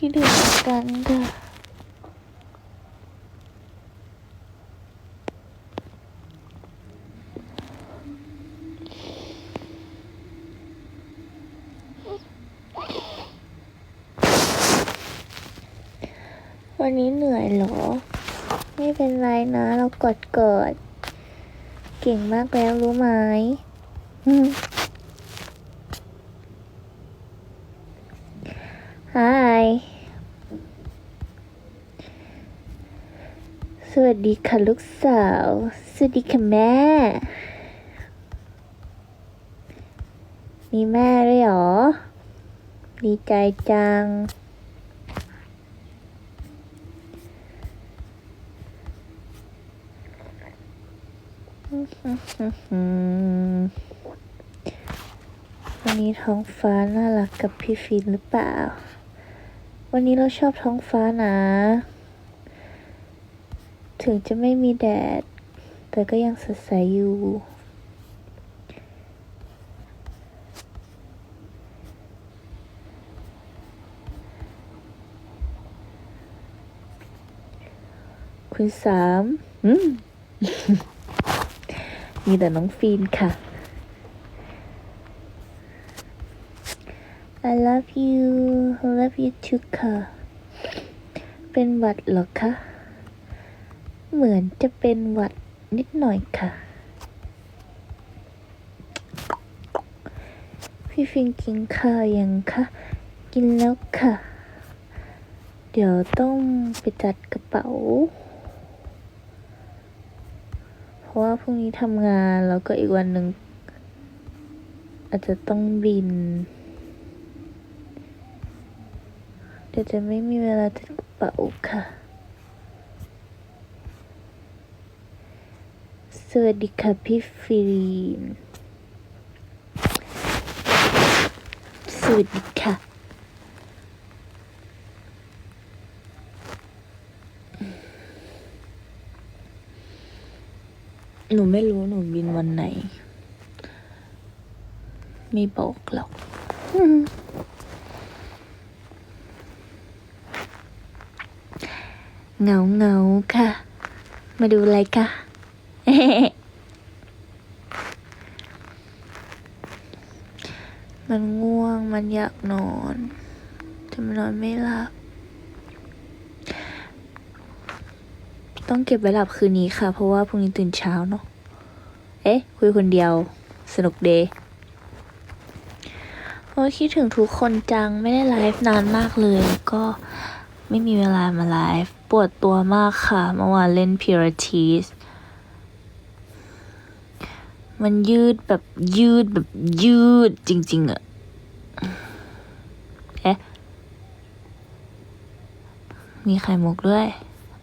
คิดถึงเดือนกันค่ะวันนี้เหนื่อยเหรอ ไม่เป็นไรนะ เรากดเกิด เก่งมากแล้วรู้ไหมอืม Hi สดีค่ะลูกสาว สวัสดีค่ะแม่ มีแม่ด้วยหรอ ดีใจจังอืมวันนี้ท้องฟ้าน่ารักกับพี่ฟินหรือเปล่า วันนี้เราชอบท้องฟ้านะ ถึงจะไม่มีแดด แต่ก็ยังสดใสอยู่ คุณสามอืมมีแต่น้องฟีนค่ะ I love you I love you too ค่ะ เป็นหวัดเหรอคะ เหมือนจะเป็นหวัดนิดหน่อยค่ะ พี่ฟินกินข้าวยังคะกินแล้วค่ะ เดี๋ยวต้องไปจัดกระเป๋า เพราะว่าพรุ่งนี้ทำงานแล้วก็อีกวันหนึ่งอาจจะต้องบิน เดี๋ยวจะไม่มีเวลาจัดกระเป๋าค่ะ ส วัสดีค่ะพี่ฟิลินสวัสดีค่ะ หนูไม่รู้หนูบินวันไหน ไม่บอกหรอกเงาเงาค่ะ มาดูอะไรค่ะ มันง่วง มันอยากนอนแต่มันนอนไม่หลับ ต้องเก็บไว้หลับคืนนี้ค่ะ เพราะว่าพรุ่งนี้ตื่นเช้าเนาะ เอ๊ะ คุยคนเดียว สนุกเดย์โอ้คิดถึงทุกคนจัง ไม่ได้ไลฟ์นานมากเลย ก็ไม่มีเวลามาไลฟ์ ปวดตัวมากค่ะ เมื่อวานเล่นพิราทีส มันยืดแบบยืดแบบยืดจริง ๆอะเอ๊ะมีไข่มุกด้วย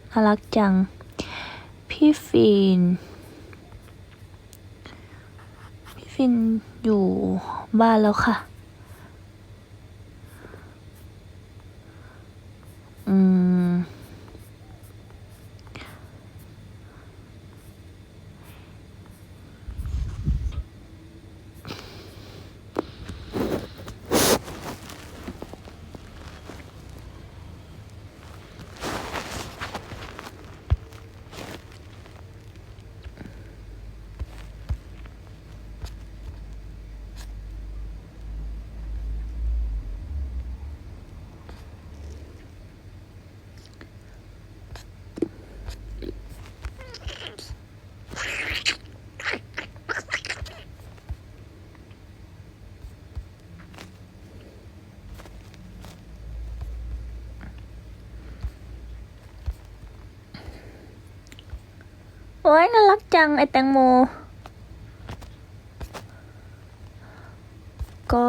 น่ารักจัง พี่ฟิน พี่ฟินอยู่บ้านแล้วค่ะ ยน่ารักจังไอแตงโม ก็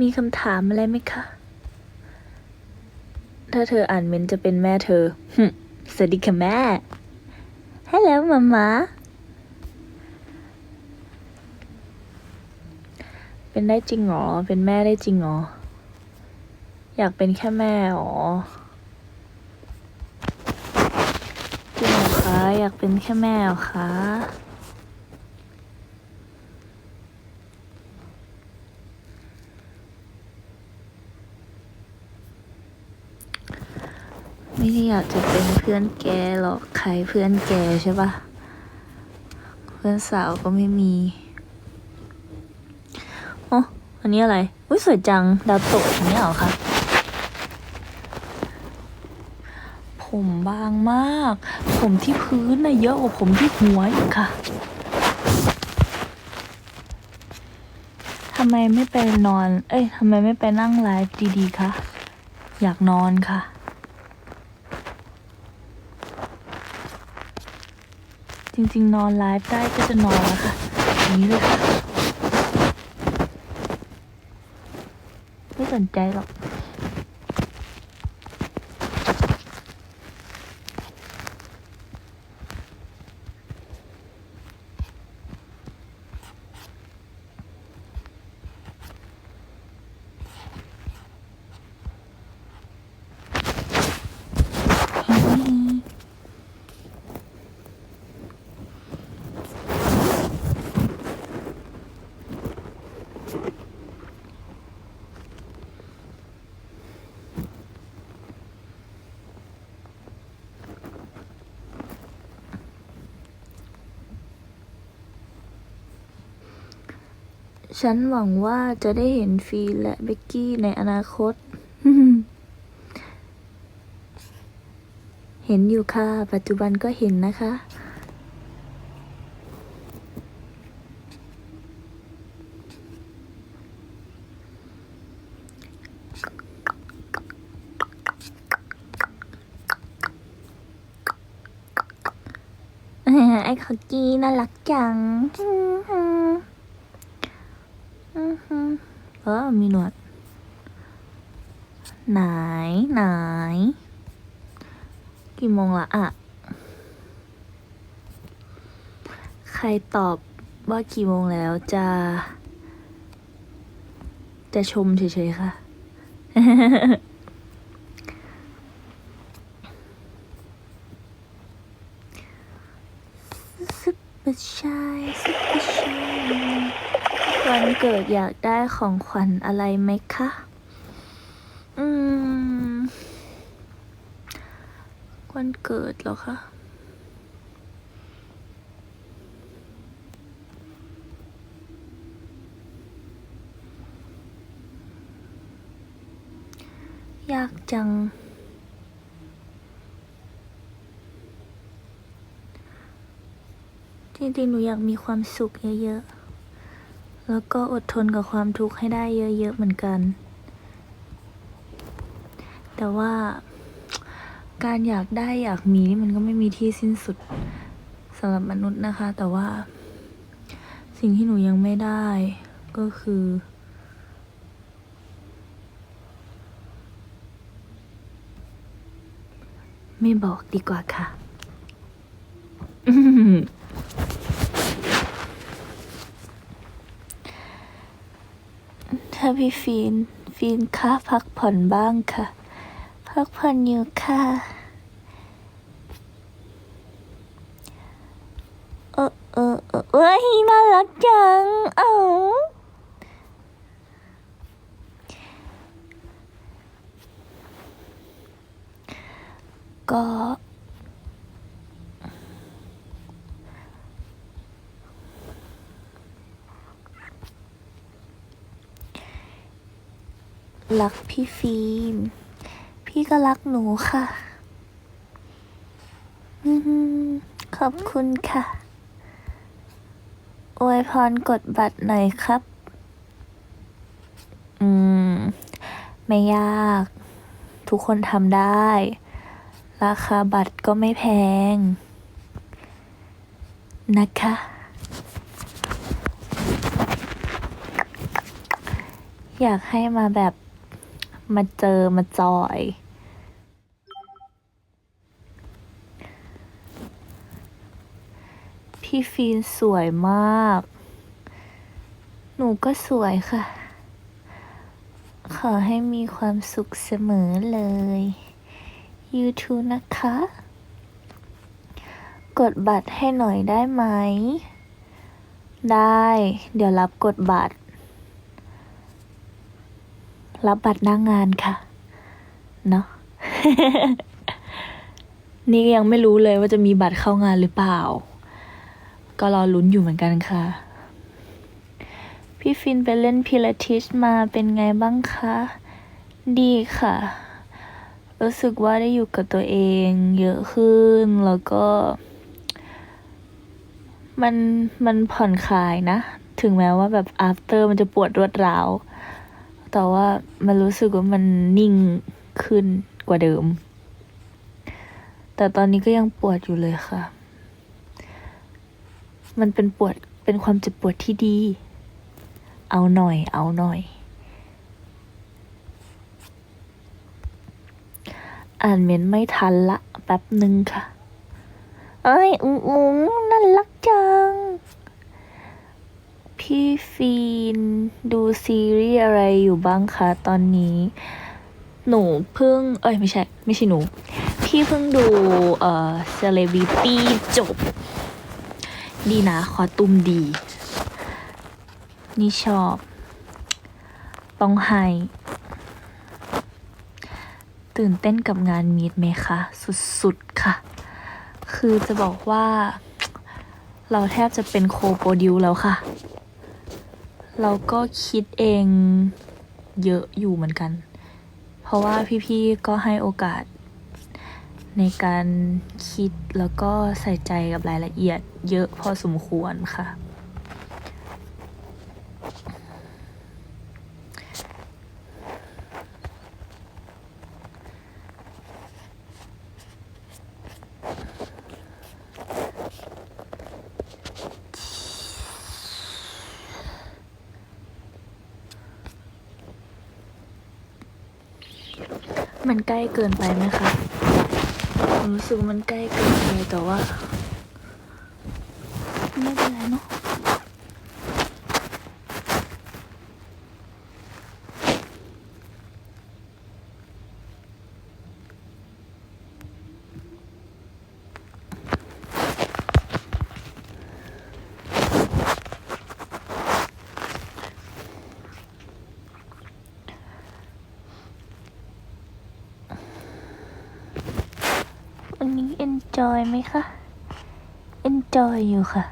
มีคำถามอะไรไหมคะ ถ้าเธออ่านเมนจะเป็นแม่เธอสวัสดีค่ะแม่ฮัลโหลมามาเป็นได้จริงเหรอ เป็นแม่ได้จริงเหรอ อยากเป็นแค่แม่อ๋อจริงคะอยากเป็นแค่แม่หรอคะไม่ได้อยากจะเป็นเพื่อนแกหรอกใครเพื่อนแกใช่ปะเพื่อนสาวก็ไม่มีอ๋ออันนี้อะไร อุ้ยสวยจัง ดาวตกอย่างนี้หรอคะ ผมบางมาก ผมที่พื้นน่ะเยอะกว่าผมที่หัวอีกค่ะทำไมไม่ไปนอน เอ้ยทำไมไม่ไปนั่งไลฟ์ดีๆ คะ อยากนอนค่ะ จริงๆ นอนไลฟ์ได้ก็จะนอนแล้วค่ะอย่างนี้เลยค่ะ ไม่สนใจหรอก ฉันหวังว่าจะได้เห็นฟีและเบกกี้ในอนาคต เห็นอยู่ค่ะ ปัจจุบันก็เห็นนะคะ ไอ้ขอกี้ น่ารักจังอือฮึเออมีหนวด ไหนไหน กี่โมงละอะใครตอบว่ากี่โมงแล้วจะ จะชมเฉยๆค่ะ ซุปเปอร์ชายซุปเปอร์ชาย วัน เกิดอยากได้ของขวัญอะไรไหมคะ อืม วันเกิดเหรอคะยากจัง จริงๆ หนูอยากมีความสุขเยอะๆ แล้วก็อดทนกับความทุกข์ให้ได้เยอะๆเหมือนกัน แต่ว่าการอยากได้อยากมีนี่มันก็ไม่มีที่สิ้นสุดสำหรับมนุษย์นะคะ แต่ว่า สิ่งที่หนูยังไม่ได้ ก็คือ ไม่บอกดีกว่าค่ะ อืมถ้าพี่ฟีน ฟีนค่ะพักผ่อนบ้างค่ะ พักผ่อนอยู่ค่ะ เออเออเออเอ้ยน่ารักจัง เอ้าก็ รักพี่ฟิล์ม พี่ก็รักหนูค่ะอขอบคุณค่ะ อวยพรกดบัตรหน่อยครับ อืม ไม่ยาก ทุกคนทำได้ ราคาบัตรก็ไม่แพง นะคะอยากให้มาแบบ มาเจอมาจอย พี่ฟีนสวยมาก หนูก็สวยค่ะ ขอให้มีความสุขเสมอเลย YouTube นะคะ กดบัตรให้หน่อยได้ไหม ได้ เดี๋ยวรับกดบัตร รับบัตรหน้างงานค่ะ เนาะนี่ยังไม่รู้เลยว่าจะมีบัตรเข้างานหรือเปล่า ก็รอลุ้นอยู่เหมือนกันค่ะ พี่ฟินไปเล่นพิลาทิสมาเป็นไงบ้างคะ ดีค่ะ รู้สึกว่าได้อยู่กับตัวเองเยอะขึ้น แล้วก็ มันมันผ่อนคลายนะ ถึงแม้ว่าแบบ after มันจะปวดรวดร้าว แต่ว่ามันรู้สึกว่ามันนิ่งขึ้นกว่าเดิม แต่ตอนนี้ก็ยังปวดอยู่เลยค่ะ มันเป็นปวดเป็นความเจ็บปวดที่ดี เอาหน่อย เอาหน่อย อ่านเมนต์ไม่ทันละแป๊บหนึ่งค่ะ เอ้ย อุ้งอุ้งน่ารักจัง พี่ฟีนดูซีรีส์อะไรอยู่บ้างคะตอนนี้ หนูเพิ่ง เอ้ยไม่ใช่ ไม่ใช่หนู พี่เพิ่งดู เอ่อ Celebrity จบ ดีนะ คอตุ้มดี นี่ชอบ ต้องให้ตื่นเต้นกับงานมีดไหมคะ สุดๆ ค่ะ คือจะบอกว่า เราแทบจะเป็นโคโปรดิวแล้วค่ะ เราก็คิดเองเยอะอยู่เหมือนกัน เพราะว่าพี่ๆก็ให้โอกาส ในการคิดแล้วก็ใส่ใจกับรายละเอียดเยอะพอสมควรค่ะ เกินไปไหมคะ ผมรู้สึกมันใกล้เกินไปแต่ว่า ไม่เป็นไรเนาะ นี้ enjoy ไหมคะ enjoy อยู่ค่ะ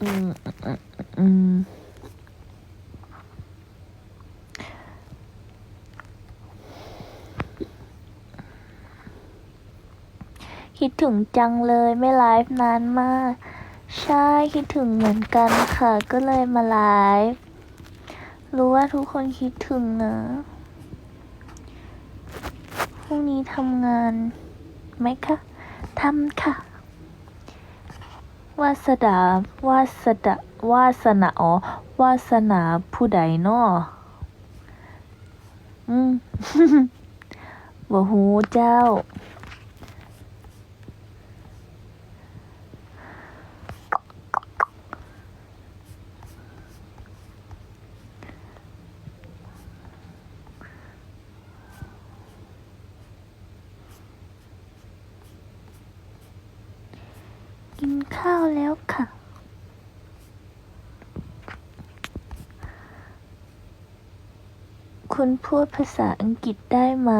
อืมอืมอืมคิดถึงจังเลยไม่ไลฟ์นานมาก ใช่คิดถึงเหมือนกันค่ะ ก็เลยมาไลฟ์รู้ว่าทุกคนคิดถึงนะ นี้ทำงานไหมคะทำค่ะ วาสดาวาสดาวาสนาอ๋อวาสนาผู้ใดเนาะอืมบ่หูเจ้า กินข้าวแล้วค่ะ คุณ พูดภาษาอังกฤษได้ไหม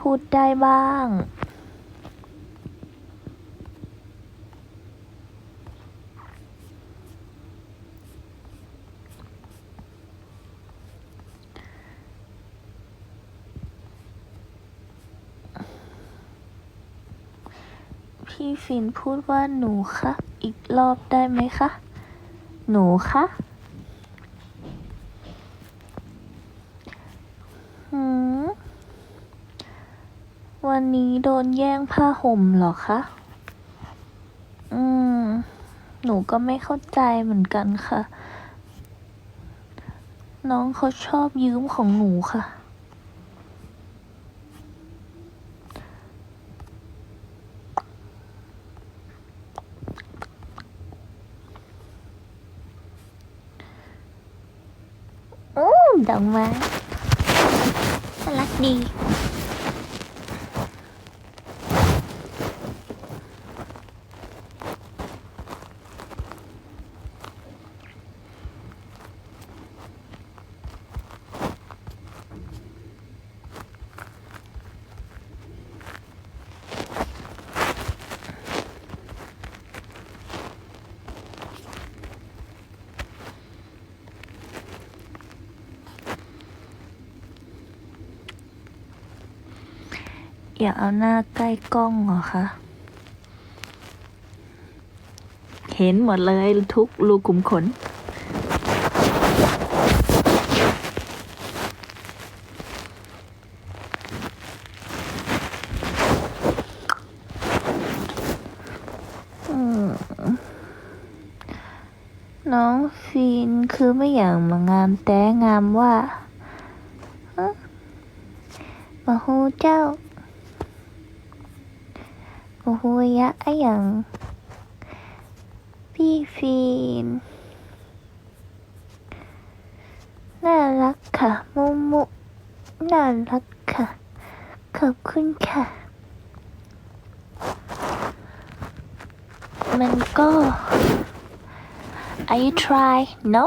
พูดได้บ้าง พี่ฟินพูดว่าหนูคะอีกรอบได้ไหมคะ หนูคะหืม วัน นี้โดนแย่งผ้าห่มหรอคะ อืม หนูก็ไม่เข้าใจเหมือนกันค่ะ น้องเขาชอบยืมของหนูค่ะโอ้ดอกไม้น่ารักดี อย่าเอาหน้าใกล้กล้องเหรอคะ เห็นหมดเลยทุกรูขุมขน น้องฟีนคือไม่อย่างมางามแต่งามว่ามาฮูเจ้า มาฮูยะอะอย่าง พี่ฟีนน่ารักค่ะ มุมุน่ารักค่ะ ขอบคุณค่ะ มันก็ Are you try? No.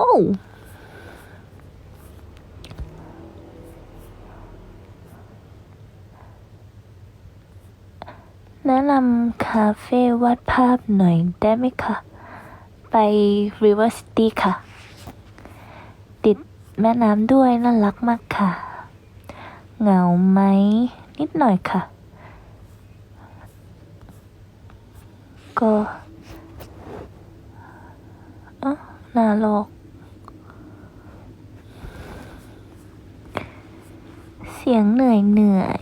แนะนำคาเฟ่วาดภาพหน่อยได้ไหมคะ ไป River City ค่ะ ติดแม่น้ำด้วยน่ารักมากค่ะ เหงาไหม นิดหน่อยค่ะ ก็เอ๋อน่าโลกเสียงเหนื่อยเหนื่อย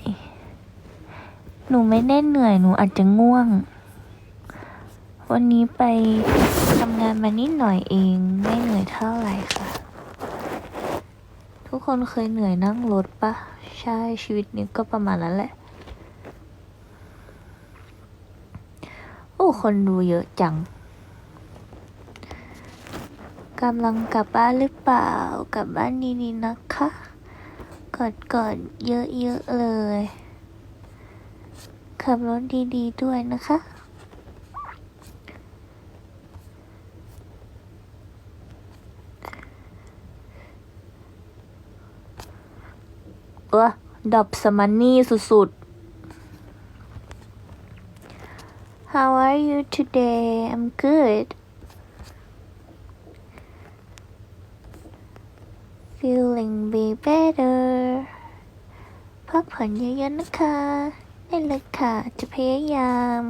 หนูไม่ได้เหนื่อยหนูอาจจะง่วง วันนี้ไปทำงานมานิดหน่อยเองไม่เหนื่อยเท่าไหร่ค่ะ ทุกคนเคยเหนื่อยนั่งรถปะใช่ชีวิตนี้ก็ประมาณนั้นแหละ โอ้ คนดูเยอะจังกำลังกลับบ้านหรือเปล่ากลับบ้านดีๆนะคะ กอดกอดเยอะๆเลย ขับรถดีๆด้วยนะคะ เออดับสมันนี่สุดๆ How are you today? I'm good. Feeling be better. พักผ่อนเยอะๆนะคะ ได้เลยค่ะ จะพยายาม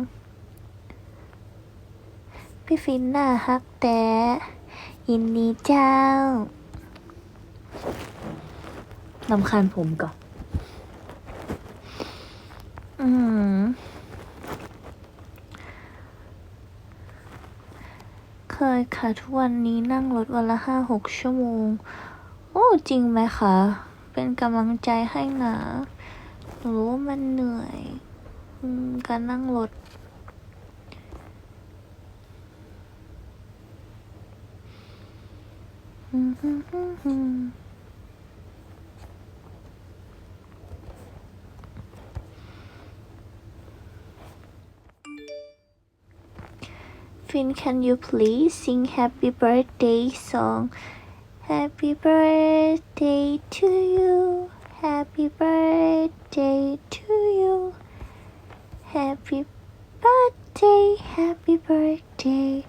พี่ฟินน่าฮักแต่ยินดีเจ้าลำคาญผมก่อน อืมเคยค่ะทุกวันนี้นั่งรถวันละห้าหกชั่วโมง โอ้ จริงไหมคะ เป็นกำลังใจให้นะ หนูรู้ว่ามันเหนื่อยอการนั่งรถอืมฮึ่มฮึมฮึม Finn, can you please sing happy birthday song? Happy birthday to you. Happy birthday to you. Happy birthday, happy birthday.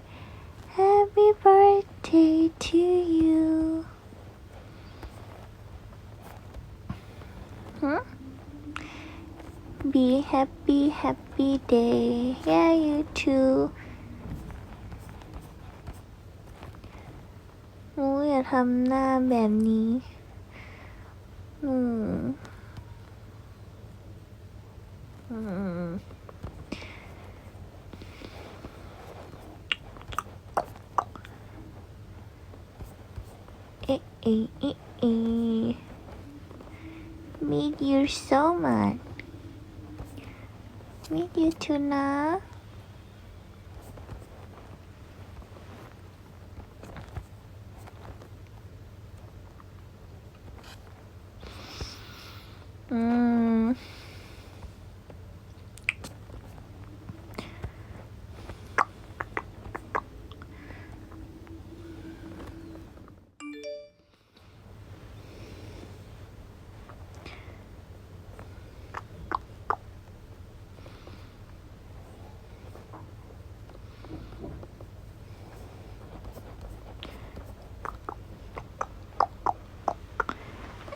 Happy birthday to you. Hmm? Be happy, happy day. Yeah, you too. โอ้ยอย่าทำหน้าแบบนี้ อืมอืมเอ๊ะเอ๊ะเอ๊ะเอ๊ะ Meet you so much Meet you too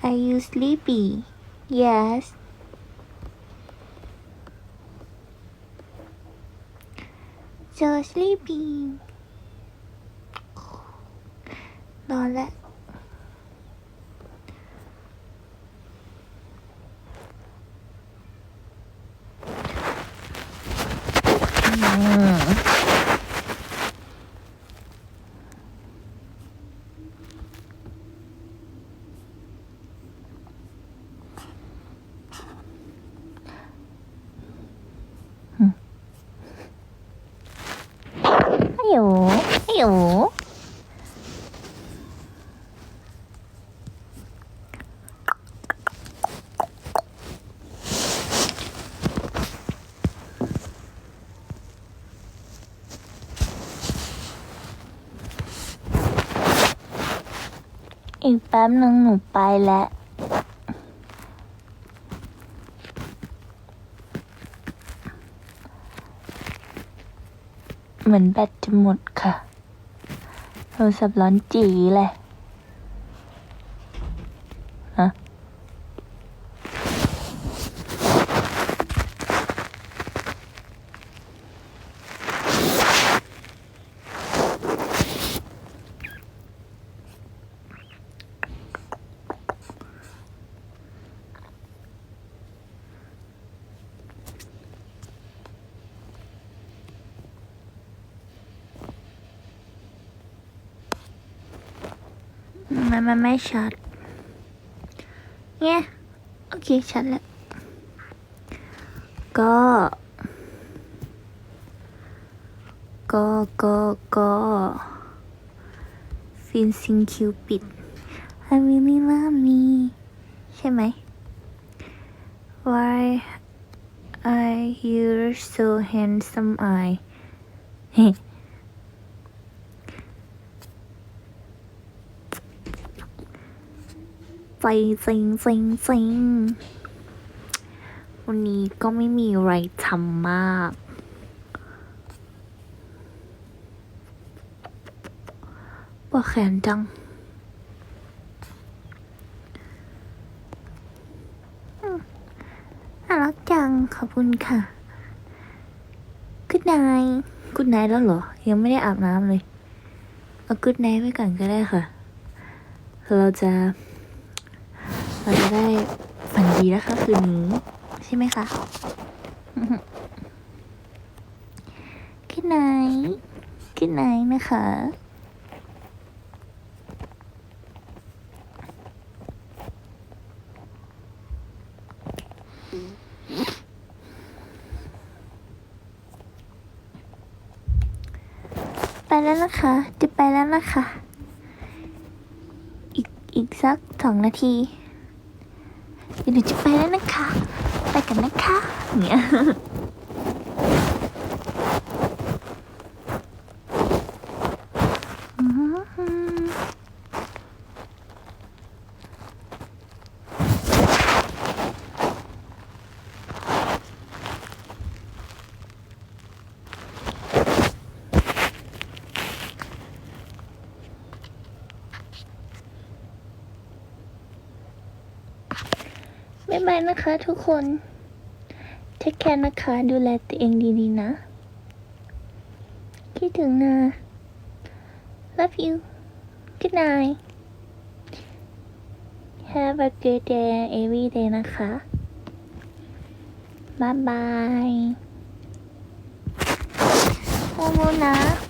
Are you sleepy? Yes. So sleepy. Now let แป๊บนึงหนูไปแล้วเหมือนแบตจะหมดค่ะโทรศัพท์ร้อนจีเลย มันมันไม่ชัดเนี่ยโอเค ชัดแล้ว ก็ ก็ก็ก็ฟินซิงคิวปิด I really love me ใช่ไหม Why are you so handsome I ใจจริงจริงจริงวันนี้ก็ไม่มีอะไรทำมาก ปวดแขนจัง น่ารักจัง ขอบคุณค่ะกุดไนกุดไนแล้วเหรอ ยังไม่ได้อาบน้ำเลย เอากุดไนไว้ก่อนก็ได้ค่ะ เราจะ เราจะได้ฝันดีนะคะคืนนี้ใช่ไหมคะ Good night Good night นะคะไปแล้วนะคะ จะไปแล้วนะคะ อีกอีกสักสองนาที หนูจะไปแล้วนะคะ ไปกันนะคะเนี่ยอืม บ๊ายบายนะคะทุกคนเทคแคร์นะคะ ดูแลตัวเองดีๆนะ คิดถึงนะ love you good night have a good day every day นะคะ บ๊ายบายโมโมนะ